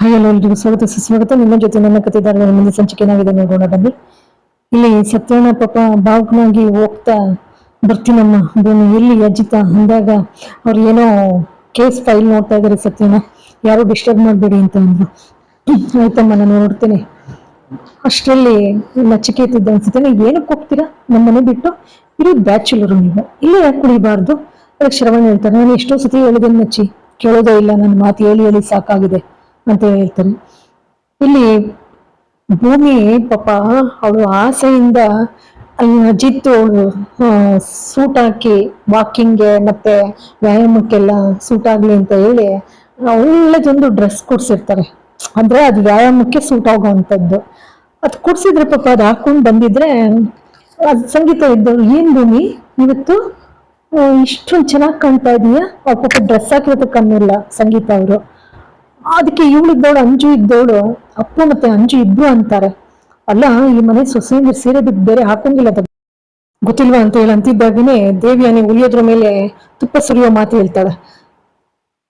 Hi ಎಲ್ಲರಿಗೂ ಸ್ವಾಗತ ಸುಸ್ವಾಗತ ನಿಮ್ಮ ಜೊತೆ ನನ್ನ ಕಥೆದಾರರ ಮುಂದೆ ಸಂಚಿಕೆ ಏನಾಗಿದೆ ನೋಡೋಣ, ಬನ್ನಿ. ಇಲ್ಲಿ ಸತ್ಯನ ಪಾಪ ಭಾವುಕನಾಗಿ ಹೋಗ್ತಾ ಬರ್ತೀನಮ್ಮ ಭೂಮಿ ಎಲ್ಲಿ ಅಜಿತ ಅಂದಾಗ ಅವ್ರು ಏನೋ ಕೇಸ್ ಫೈಲ್ ನೋಡ್ತಾ ಇದಾರೆ ಸತ್ಯನ ಯಾರು ಡಿಸ್ಟರ್ಬ್ ಮಾಡಬೇಡಿ ಅಂತ ಅಂದ್ರು. ಆಯ್ತಮ್ಮ, ನಾನು ನೋಡ್ತೇನೆ. ಅಷ್ಟರಲ್ಲಿ ನಚಿಕೇತಿದ್ದ ಅನ್ಸುತ್ತೆ ನೀವು ಏನಕ್ಕೆ ಹೋಗ್ತೀರಾ? ನಮ್ಮ ಮನೆ ಬಿಟ್ಟು ಇರೋ ಬ್ಯಾಚುಲರು ನೀವು. ಇಲ್ಲೇ ಯಾಕೆ ಕುಡಿಬಾರ್ದು? ಅದಕ್ಕೆ ಶ್ರವಣ ಹೇಳ್ತಾರೆ ನಾನು ಎಷ್ಟೋ ಸತಿ ಹೇಳಿದೆ ನಚ್ಚಿ ಕೇಳೋದೇ ಇಲ್ಲ. ನನ್ನ ಮಾತು ಹೇಳಿ ಹೇಳಿ ಸಾಕಾಗಿದೆ. ಅಂತ ಹೇಳ್ತಾನೆ. ಇಲ್ಲಿ ಭೂಮಿ ಪಾಪ ಅವಳು ಆಸೆಯಿಂದ ಅಜಿತ್ ಅವಳು ಸೂಟ್ ಹಾಕಿ ವಾಕಿಂಗ್ಗೆ ಮತ್ತೆ ವ್ಯಾಯಾಮಕ್ಕೆಲ್ಲ ಸೂಟ್ ಆಗ್ಲಿ ಅಂತ ಹೇಳಿ ಒಳ್ಳೆದೊಂದು ಡ್ರೆಸ್ ಕೊಡ್ಸಿರ್ತಾರೆ. ಅಂದ್ರೆ ಅದು ವ್ಯಾಯಾಮಕ್ಕೆ ಸೂಟ್ ಆಗೋವಂಥದ್ದು. ಅದು ಕೊಡ್ಸಿದ್ರೆ ಪಾಪ ಅದು ಹಾಕೊಂಡು ಬಂದಿದ್ರೆ ಅದು ಸಂಗೀತ ಇದ್ದವ್ರು ಏನ್ ಭೂಮಿ? ಇವತ್ತು ಇಷ್ಟು ಚೆನ್ನಾಗಿ ಕಾಣ್ತಾ ಇದೀಯಾ? ಅವ್ರ ಪಾಪ ಡ್ರೆಸ್ ಹಾಕಿರೋದು ಕಮ್ಮಿಲ್ಲ ಸಂಗೀತ ಅವರು. ಅದಕ್ಕೆ ಇವಳು ಇದ್ದವಳು, ಅಂಜು ಇದ್ದವಳು, ಅಪ್ಪು ಮತ್ತೆ ಅಂಜು ಇಬ್ರು ಅಂತಾರೆ. ಅಲ್ಲ, ಈ ಮನೆ ಸೊಸೆಯಿಂದ ಸೀರೆ ಬಿಟ್ಟು ಬೇರೆ ಹಾಕಂಗಿಲ್ಲ ಗೊತ್ತಿಲ್ವಾ ಅಂತ ಹೇಳಿ ಅಂತಿದ್ದಾಗನೇ ದೇವಿಯಾನೆ ಉಳಿಯೋದ್ರ ಮೇಲೆ ತುಪ್ಪ ಸುರಿಯೋ ಮಾತು ಹೇಳ್ತಾಳೆ.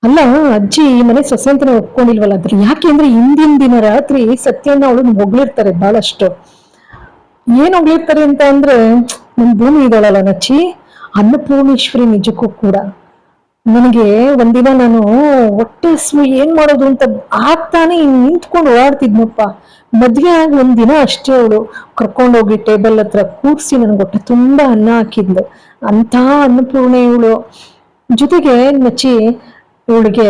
ಅಲ್ಲ, ಅಜ್ಜಿ, ಈ ಮನೆ ಸೊಸೆ ಅಂತಾನೆ ಒಪ್ಕೊಂಡಿಲ್ವಲ್ಲ ಅದ್ರ ಯಾಕೆ ಅಂದ್ರೆ ಹಿಂದಿನ ದಿನ ರಾತ್ರಿ ಸತ್ಯನ ಅವಳು ಹೊಗಳಿರ್ತಾರೆ ಬಹಳಷ್ಟು ಏನ್ ಹೊಗಳಿರ್ತಾರೆ ಅಂತ ಅಂದ್ರೆ, ನನ್ ಭೂಮಿ ಇದ್ದಾಳಲ್ಲ ನಚ್ಚಿ, ಅನ್ನಪೂರ್ಣೇಶ್ವರಿ ನಿಜಕ್ಕೂ ಕೂಡ. ನನಗೆ ಒಂದಿನ ನಾನು ಹೊಟ್ಟೆ ಹಸು ಏನ್ ಮಾಡೋದು ಅಂತ ಆಗ್ತಾನೆ ನಿಂತ್ಕೊಂಡು ಓಡಾಡ್ತಿದ್ನಪ್ಪ. ಮದ್ವೆ ಆಗಿ ಒಂದಿನ ಅಷ್ಟೇ ಅವಳು ಕರ್ಕೊಂಡೋಗಿ ಟೇಬಲ್ ಹತ್ರ ಕೂರಿಸಿ ನನ್ಗೆ ಹೊಟ್ಟೆ ತುಂಬಾ ಅನ್ನ ಹಾಕಿದ್ಲು. ಅಂತ ಅನ್ನಪೂರ್ಣೆ ಇವಳು. ಜೊತೆಗೆ ಮಚ್ಚಿ, ಇವಳಿಗೆ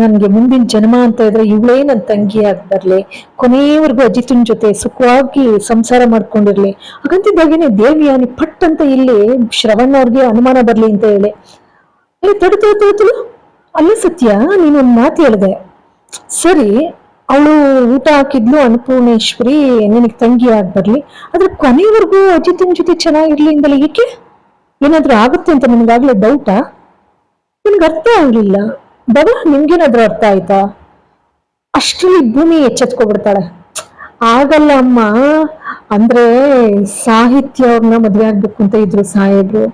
ನನ್ಗೆ ಮುಂದಿನ ಜನ್ಮ ಅಂತ ಇದ್ರೆ ಇವಳೇ ನನ್ನ ತಂಗಿ ಆಗಿ ಬರ್ಲಿ. ಕೊನೆಯವರೆಗೂ ಅಜಿತನ್ ಜೊತೆ ಸುಖವಾಗಿ ಸಂಸಾರ ಮಾಡ್ಕೊಂಡಿರ್ಲಿ. ಹಾಗಂತಿದ್ದಾಗೇನೆ ದೇವಿಯಾನಿ ಪಟ್ ಅಂತ ಇಲ್ಲಿ ಶ್ರವಣ್ ಅವ್ರಿಗೆ ಅನುಮಾನ ಬರ್ಲಿ ಅಂತ ಹೇಳಿ. ತಡು ತಡು ತಡು ತಡು. ಅಲ್ಲ ಸತ್ಯ, ನೀನು ಒಂದು ಮಾತು ಹೇಳಿದೆ. ಸರಿ, ಅವಳು ಊಟ ಹಾಕಿದ್ಲು, ಅನ್ನಪೂರ್ಣೇಶ್ವರಿ, ನಿನಗೆ ತಂಗಿ ಆಗಿ ಬರ್ಲಿ? ಆದ್ರೆ ಕೊನೆವರೆಗೂ ಅಜಿತನ್ ಜೊತೆ ಚೆನ್ನಾಗಿರ್ಲಿ ಅಂದಲ್ಲ ಏಕೆ? ಏನಾದ್ರೂ ಆಗುತ್ತೆ ಅಂತ ನಿನ್ಗಾಗ್ಲೇ ಡೌಟಾ ನಿನ್ಗೆ ಅರ್ಥ ಆಗ್ಲಿಲ್ಲ. ಬಗ ನಿಮ್ಗೇನಾದ್ರೂ ಅರ್ಥ ಆಯ್ತಾ? ಅಷ್ಟರಲ್ಲಿ ಭೂಮಿ ಎಚ್ಚೆತ್ಕೊಬಿಡ್ತಾಳೆ. ಆಗಲ್ಲ ಅಮ್ಮ. ಅಂದ್ರೆ ಸಾಹಿತ್ಯ ಅವ್ರನ್ನ ಮದ್ವೆ ಆಗ್ಬೇಕು ಅಂತ ಇದ್ರು ಸಾಹೇಬ್ರು.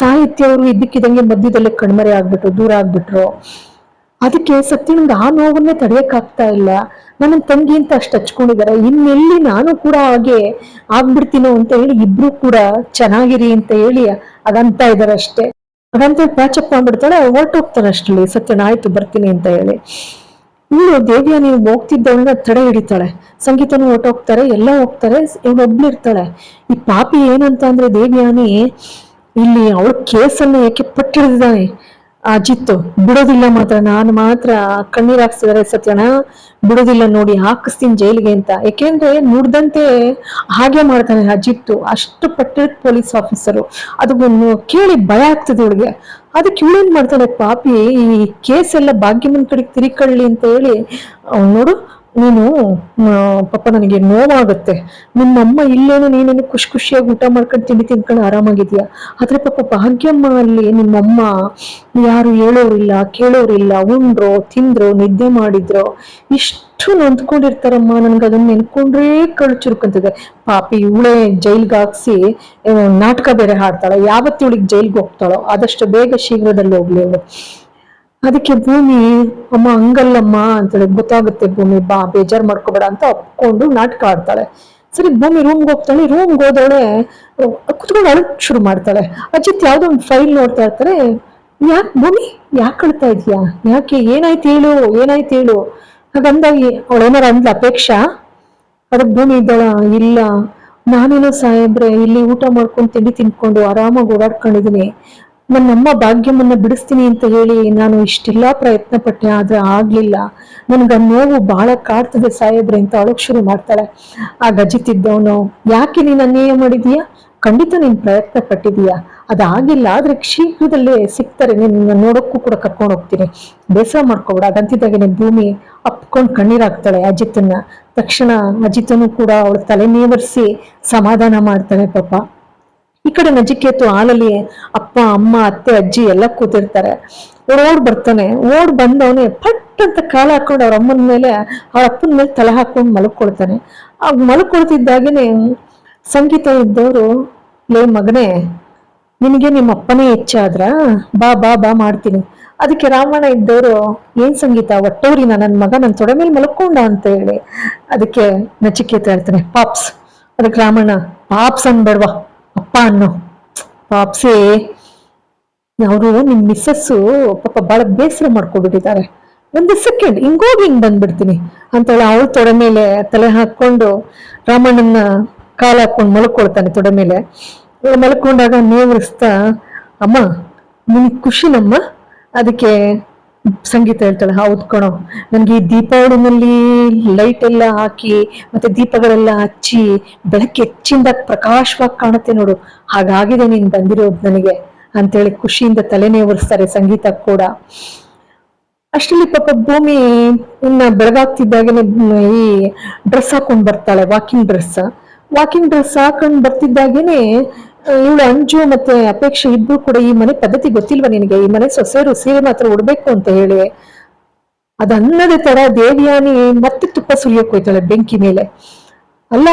ಸಾಹಿತ್ಯ ಅವರು ಇದ್ದಕ್ಕಿದಂಗೆ ಮಧ್ಯದಲ್ಲೇ ಕಣ್ಮರೆ ಆಗ್ಬಿಟ್ರು, ದೂರ ಆಗ್ಬಿಟ್ರು. ಅದಕ್ಕೆ ಸತ್ಯನಿಂದ ಆ ನೋವನ್ನೇ ತಡೆಯಕ್ ಆಗ್ತಾ ಇಲ್ಲ. ನನ್ನ ತಂಗಿ ಅಂತ ಅಷ್ಟು ಹಚ್ಕೊಂಡಿದ್ದಾರೆ ಇನ್ನೆಲ್ಲಿ ನಾನು ಕೂಡ ಹಾಗೆ ಆಗ್ಬಿಡ್ತೀನೋ ಅಂತ ಹೇಳಿ ಇಬ್ರು ಕೂಡ ಚೆನ್ನಾಗಿರಿ ಅಂತ ಹೇಳಿ ಅದಂತ ಇದಾರೆ ಅಷ್ಟೇ. ಅದಂತ ಪ್ಯಾಚಪ್ ಮಾಡ್ಬಿಡ್ತಾಳೆ ಹೊರಟೋಗ್ತಾನೆ ಅಷ್ಟರಲ್ಲಿ. ಸತ್ಯನ ಆಯ್ತು, ಬರ್ತೀನಿ ಅಂತ ಹೇಳಿ. ಇವಳು ದೇವಿಯ ನೀವು ಹೋಗ್ತಿದ್ದವಳನ್ನ ತಡೆ ಹಿಡಿತಾಳೆ. ಸಂಗೀತನೂ ಹೊಟ್ಟೋಗ್ತಾರೆ ಎಲ್ಲ ಹೋಗ್ತಾರೆ ಇವಳು ಇರ್ತಾಳೆ. ಈ ಪಾಪಿ ಏನಂತ ಅಂದ್ರೆ ದೇವಿಯಾನಿ, ಇಲ್ಲಿ ಅವಳ ಕೇಸನ್ನ ಏಕೆ ಪಟ್ಟಿಡಿದಾನೆ ಅಜಿತ್ ಬಿಡೋದಿಲ್ಲ ಮಾತ್ರ, ನಾನು ಮಾತ್ರ ಕಣ್ಣೀರ್ ಹಾಕ್ಸಿದಾರೆ ಸತ್ಯನ ಬಿಡೋದಿಲ್ಲ ನೋಡಿ, ಹಾಕಿಸ್ತೀನಿ ಜೈಲಿಗೆ ಅಂತ. ಯಾಕೆಂದ್ರೆ ನುಡ್ದಂತೆ ಹಾಗೆ ಮಾಡ್ತಾನೆ ಆ ಜಿತ್ತು. ಅಷ್ಟು ಪಟ್ಟಿದ ಪೊಲೀಸ್ ಆಫೀಸರು. ಅದು ಕೇಳಿ ಭಯ ಆಗ್ತದೆ ಇವಳಿಗೆ. ಅದಕ್ಕೆ ಇವಳೇನ್ ಮಾಡ್ತಾಳೆ, ಪಾಪಿ, ಈ ಕೇಸ್ ಎಲ್ಲ ಭಾಗ್ಯಮನ್ ಕಡೆಗೆ ತಿರುಕೊಳ್ಳಿ ಅಂತ ಹೇಳಿ, ಅವ್ನು ನೋಡು ನೀನು ಪಾಪ ನನಗೆ ನೋವಾಗುತ್ತೆ. ನಿಮ್ಮಮ್ಮ ಇಲ್ಲೇನು ನೀನೇನು ಖುಷಿ ಖುಷಿಯಾಗಿ ಊಟ ಮಾಡ್ಕೊಂಡು ತಿಂಡಿ ತಿನ್ಕೊಂಡು ಆರಾಮಾಗಿದ್ಯಾ? ಆದ್ರೆ ಪಾಪ ಭಾಗ್ಯಮ್ಮ ಅಲ್ಲಿ ನಿಮ್ಮಮ್ಮ ಯಾರು ಹೇಳೋರಿಲ್ಲ, ಕೇಳೋರಿಲ್ಲ, ಉಂಡ್ರೋ, ತಿಂದ್ರು, ನಿದ್ದೆ ಮಾಡಿದ್ರು, ಇಷ್ಟು ನೊಂದ್ಕೊಂಡಿರ್ತಾರಮ್ಮ, ನನ್ಗೆ ಅದನ್ನ ನೆನ್ಕೊಂಡ್ರೇ ಕಳು ಚುರುಕಂತಿದೆ. ಪಾಪಿ ಇವಳೆ ಜೈಲ್ಗೆ ಹಾಕ್ಸಿ ನಾಟಕ ಬೇರೆ ಹಾಡ್ತಾಳೆ. ಯಾವತ್ತು ಇವಳಿಗೆ ಜೈಲ್ಗೆ ಹೋಗ್ತಾಳೋ, ಆದಷ್ಟು ಬೇಗ ಶೀಘ್ರದಲ್ಲಿ ಹೋಗ್ಲಿ ಅವಳು. ಅದಕ್ಕೆ ಭೂಮಿ, ಅಮ್ಮ ಹಂಗಲ್ಲಮ್ಮ ಅಂತೇಳಿ ಗೊತ್ತಾಗುತ್ತೆ, ಭೂಮಿ ಬಾ, ಬೇಜಾರ್ ಮಾಡ್ಕೋಬೇಡ ಅಂತ ಒಪ್ಕೊಂಡು ನಾಟಕ ಆಡ್ತಾಳೆ. ಸರಿ, ಭೂಮಿ ರೂಮ್ಗೆ ಹೋಗ್ತಾಳೆ ರೂಮ್ಗೆ ಹೋದವಳೆ ಕುತ್ಕೊಂಡು ಅಳಕ್ ಶುರು ಮಾಡ್ತಾಳೆ. ಅಜಿತ್ ಯಾವ್ದೋ ಒಂದು ಫೈಲ್ ನೋಡ್ತಾ ಇರ್ತಾರೆ, ಯಾಕೆ ಭೂಮಿ, ಯಾಕೆ ಅಳ್ತಾ ಇದೀಯಾ? ಯಾಕೆ, ಏನಾಯ್ತು ಹೇಳು ಏನಾಯ್ತು ಹೇಳು? ಹಾಗಂದಾಗಿ ಅವಳೇನಾರ ಅಂದ್ಲ, ಅಪೇಕ್ಷಾ, ಅದಕ್ಕೆ ಭೂಮಿ ಇದ್ದಾಳ? ಇಲ್ಲ. ನಾನೇನೋ ಸಾಹೇಬ್ರೆ ಇಲ್ಲಿ ಊಟ ಮಾಡ್ಕೊಂಡು ತಿಂಡಿ ತಿನ್ಕೊಂಡು ಆರಾಮಾಗಿ ಓಡಾಡ್ಕೊಂಡಿದೀನಿ ನನ್ನಮ್ಮ ಭಾಗ್ಯವನ್ನು ಬಿಡಿಸ್ತೀನಿ ಅಂತ ಹೇಳಿ ನಾನು ಇಷ್ಟೆಲ್ಲ ಪ್ರಯತ್ನ ಪಟ್ಟೆ ಆದ್ರೆ ಆಗ್ಲಿಲ್ಲ. ನನ್ಗ ನೋವು ಭಾಳ ಕಾಡ್ತದೆ ಸಾಹೇಬ್ರೆ ಅಂತ ಅಳಕ್ ಶುರು ಮಾಡ್ತಾಳೆ. ಆ ಗಜಿತಿದ್ದವನು, ಯಾಕೆ ನೀನು ಅನ್ಯಾಯ ಮಾಡಿದೀಯಾ ಖಂಡಿತ ನೀನು ಪ್ರಯತ್ನ ಪಟ್ಟಿದೀಯಾ ಅದಾಗಿಲ್ಲ ಆದ್ರೆ ಶೀಘ್ರದಲ್ಲೇ ಸಿಗ್ತಾರೆ. ನಿನ್ನ ನೋಡಕ್ಕೂ ಕೂಡ ಕರ್ಕೊಂಡು ಹೋಗ್ತೀನಿ ಬೇಸರ ಮಾಡ್ಕೋಬೇಡ. ಅದಂತಿದ್ದಾಗೇನೆ ಭೂಮಿ ಅಪ್ಕೊಂಡು ಕಣ್ಣೀರಾಗ್ತಾಳೆ ಅಜಿತನ್ನ. ತಕ್ಷಣ ಅಜಿತನು ಕೂಡ ಅವಳ ತಲೆ ನೇವರ್ಸಿ ಸಮಾಧಾನ ಮಾಡ್ತಾನೆ ಪಾಪ. ಈ ಕಡೆ ನಜಿಕೇತು ಹಾಲಲ್ಲಿ ಅಪ್ಪ, ಅಮ್ಮ, ಅತ್ತೆ, ಅಜ್ಜಿ ಎಲ್ಲ ಕೂತಿರ್ತಾರೆ. ಓಡ್ ಬರ್ತಾನೆ. ಓಡ್ ಬಂದವನೇ ಪಟ್ ಅಂತ ಕಾಲ ಹಾಕೊಂಡು ಅವ್ರ ಅಮ್ಮನ ಮೇಲೆ, ಅವ್ರ ಅಪ್ಪನ ಮೇಲೆ ತಲೆ ಹಾಕೊಂಡು ಮಲ್ಕೊಳ್ತಾನೆ. ಆ ಮಲ್ಕೊಳ್ತಿದ್ದಾಗೇನೆ ಸಂಗೀತ ಇದ್ದವರು, ಲೇ ಮಗನೇ, ನಿನಗೆ ನಿಮ್ಮ ಅಪ್ಪನೇ ಹೆಚ್ಚಾದ್ರ ಬಾ ಬಾ ಬಾ, ಮಾಡ್ತೀನಿ. ಅದಕ್ಕೆ ರಾಮಣ್ಣ ಇದ್ದವರು, ಏನ್ ಸಂಗೀತ? ಒಟ್ಟೂರಿನ ನನ್ನ ಮಗ ನನ್ನ ತೊಡೆ ಮೇಲೆ ಮಲ್ಕೊಂಡ ಅಂತ ಹೇಳಿ. ಅದಕ್ಕೆ ನಚಿಕೇತ ಹೇಳ್ತಾನೆ, ಪಾಪ್ಸ್. ಅದಕ್ಕೆ ರಾಮಣ್ಣ, ಪಾಪ್ಸ್ ಅನ್ಬೇಡ್ವಾ. ಅಪ್ಪ ಅನ್ನೋ ಪಾಪ್ಸಿ ಅವರು ನಿಮ್ ಮಿಸ್ಸಸ್ಸು ಪಾಪ ಬಹಳ ಬೇಸರ ಮಾಡ್ಕೊಬಿಟ್ಟಿದ್ದಾರೆ ಒಂದು ಸೆಕೆಂಡ್ ಹಿಂಗೋಗಿ ಹಿಂಗ್ ಬಂದ್ಬಿಡ್ತೀನಿ ಅಂತೇಳಿ ಅವಳು ತೊಡೆ ಮೇಲೆ ತಲೆ ಹಾಕೊಂಡು ರಾಮಣ್ಣನ ಕಾಲ ಹಾಕೊಂಡು ಮಲ್ಕೊಳ್ತಾನೆ ತೊಡೆ ಮೇಲೆ. ಮಲ್ಕೊಂಡಾಗ ನೇವರಿಸ್ತಾ ಅಮ್ಮ, ನಿನಗೆ ಖುಷಿನಮ್ಮ, ಅದಕ್ಕೆ ಸಂಗೀತ ಹೇಳ್ತಾಳೆ, ಹೌದು ಕಣೋ. ನನಗೆ ಈ ದೀಪಾವಳಿನಲ್ಲಿ ಲೈಟ್ ಎಲ್ಲ ಹಾಕಿ, ಮತ್ತೆ ದೀಪಗಳೆಲ್ಲ ಹಚ್ಚಿ ಬೆಳಕ್ಕೆ ಹೆಚ್ಚಿಂದ ಪ್ರಕಾಶವಾಗಿ ಕಾಣುತ್ತೆ ನೋಡು. ಹಾಗಾಗಿದೆ ನೀನ್ ಬಂದಿರೋದು ನನಗೆ ಅಂತೇಳಿ ಖುಷಿಯಿಂದ ತಲೆನೇ ಒರೆಸ್ತಾರೆ ಸಂಗೀತ ಕೂಡ. ಅಷ್ಟರಲ್ಲಿ ಪಾಪ ಭೂಮಿ ಇನ್ನ ಬೆಳಗಾಗ್ತಿದ್ದಾಗನೆ ಈ ಡ್ರೆಸ್ ಹಾಕೊಂಡ್ ಬರ್ತಾಳೆ ವಾಕಿಂಗ್ ಡ್ರೆಸ್ ವಾಕಿಂಗ್ ಡ್ರೆಸ್ ಹಾಕೊಂಡ್ ಬರ್ತಿದ್ದಾಗೇನೆ ಇವಳು ಅಂಜು ಮತ್ತೆ ಅಪೇಕ್ಷೆ ಇಬ್ರು ಕೂಡ ಈ ಮನೆ ಪದ್ಧತಿ ಗೊತ್ತಿಲ್ವಾ ನಿನಗೆ? ಈ ಮನೆ ಸೊಸೆಯರು ಸೀರೆ ಮಾತ್ರ ಉಡ್ಬೇಕು ಅಂತ ಹೇಳಿ. ಅದನ್ನದೇ ತರ ದೇವಿಯಾನಿ ಮತ್ತೆ ತುಪ್ಪ ಸುರಿಯಕ್ ಹೋಯ್ತಾಳೆ ಬೆಂಕಿ ಮೇಲೆ. ಅಲ್ಲ,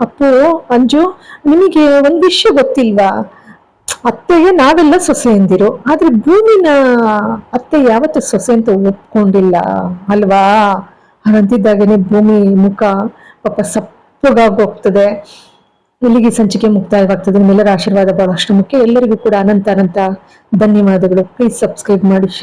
ಅಪ್ಪು, ಅಂಜು ನಿಮಗೆ ಒಂದ್ ವಿಷಯ ಗೊತ್ತಿಲ್ವಾ? ಅತ್ತೆಗೆ ನಾವೆಲ್ಲ ಸೊಸೆ ಎಂದಿರು ಆದ್ರೆ ಭೂಮಿನ ಅತ್ತೆ ಯಾವತ್ತು ಸೊಸೆ ಅಂತ ಒಪ್ಕೊಂಡಿಲ್ಲ ಅಲ್ವಾ? ಅಂತಿದ್ದಾಗೇನೆ ಭೂಮಿ ಮುಖ ಪಾಪ ಸಪ್ಪಗಾಗೋಗ್ತದೆ ಇಲ್ಲಿಗೆ ಸಂಚಿಕೆ ಮುಕ್ತಾಯವಾಗ್ತದೆ. ನಿಮ್ಮೆಲ್ಲರ ಆಶೀರ್ವಾದ ಬಹಳಷ್ಟು ಮುಖ್ಯ. ಎಲ್ಲರಿಗೂ ಕೂಡ ಅನಂತ ಅನಂತ ಧನ್ಯವಾದಗಳು. ಪ್ಲೀಸ್ ಸಬ್ಸ್ಕ್ರೈಬ್ ಮಾಡಿ ಶೇರ್